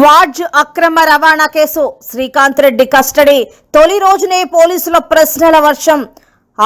Quartz అక్రమ రవాణా case. Srikanth Reddy custody. తొలి రోజునే పోలీసుల ప్రశ్నల వర్షం.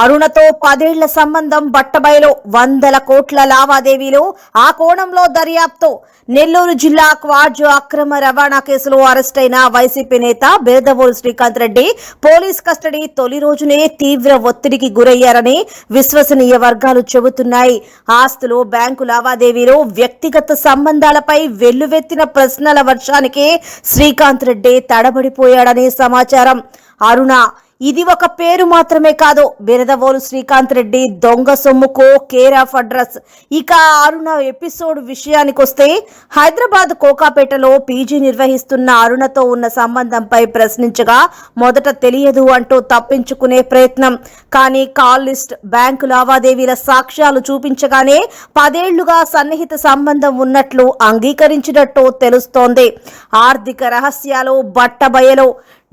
అరుణతో పదేళ్ళ సంబంధం బట్టబయలు వందల కోట్ల లావాదేవీలు ఆ కోణంలో దర్యాప్తు. నెల్లూరు జిల్లా క్వాడ్జు అక్రమ రవాణా కేసులో అరెస్టైన వైసీపీ నేత బేదవోలు శ్రీకాంత్ రెడ్డి పోలీస్ కస్టడీ తొలి రోజునే తీవ్ర ఒత్తిడికి గురయ్యారని విశ్వసనీయ వర్గాలు చెబుతున్నాయి. ఆస్తులు బ్యాంకు లావాదేవీలు వ్యక్తిగత సంబంధాలపై వెల్లువెత్తిన ప్రశ్నల వర్షానికి శ్రీకాంత్ రెడ్డి తడబడిపోయాడని సమాచారం. అరుణ ఇది ఒక పేరు మాత్రమే కాదు. బిరదవోలు శ్రీకాంత్ రెడ్డి దొంగ సొమ్ముకో కేర్ ఆఫ్ అడ్రస్. ఇక అరుణ ఎపిసోడ్ విషయానికొస్తే హైదరాబాద్ కోకాపేటలో పీజీ నిర్వహిస్తున్న అరుణతో ఉన్న సంబంధంపై ప్రశ్నించగా మొదట తెలియదు అంటూ తప్పించుకునే ప్రయత్నం. కానీ కాల్ లిస్ట్ బ్యాంకు లావాదేవీల సాక్ష్యాలు చూపించగానే పదేళ్ళుగా సన్నిహిత సంబంధం ఉన్నట్లు అంగీకరించినట్టు తెలుస్తోంది. ఆర్థిక రహస్యాలు బట్టబయలు.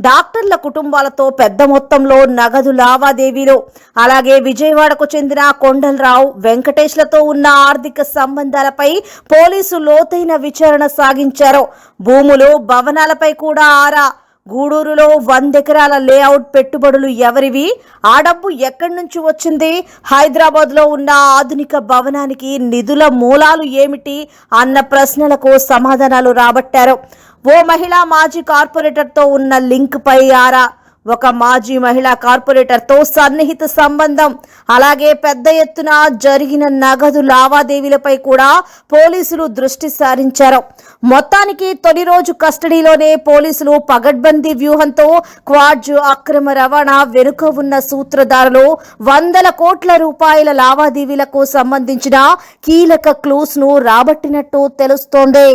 డాక్టర్ల కుటుంబాలతో పెద్ద మొత్తంలో నగదు లావాదేవీలు. అలాగే విజయవాడకు చెందిన కొండలరావు వెంకటేష్లతో ఉన్న ఆర్థిక సంబంధాలపై పోలీసు లోతైన విచారణ సాగించారు. భూములు భవనాలపై కూడా ఆరా. గూడూరులో వందెకరాల లేఅవుట్ పెట్టుబడులు ఎవరివి? ఆ డబ్బు ఎక్కడి నుంచి వచ్చింది? హైదరాబాద్లో ఉన్న ఆధునిక భవనానికి నిధుల మూలాలు ఏమిటి? అన్న ప్రశ్నలకు సమాధానాలు రాబట్టారు. ఓ మహిళా మాజీ కార్పొరేటర్తో ఉన్న లింక్పై ఆరా. ఒక మాజీ మహిళా కార్పొరేటర్తో సన్నిహిత సంబంధం. అలాగే పెద్ద ఎత్తున జరిగిన నగదు లావాదేవీలపై కూడా పోలీసులు దృష్టి సారించారు. మొత్తానికి తొలి రోజు కస్టడీలోనే పోలీసులు పగడ్బందీ వ్యూహంతో క్వాడ్జ్ అక్రమ రవాణా వెనుక ఉన్న సూత్రధారులు వందల కోట్ల రూపాయల లావాదేవీలకు సంబంధించిన కీలక క్లూస్ను రాబట్టినట్టు తెలుస్తోంది.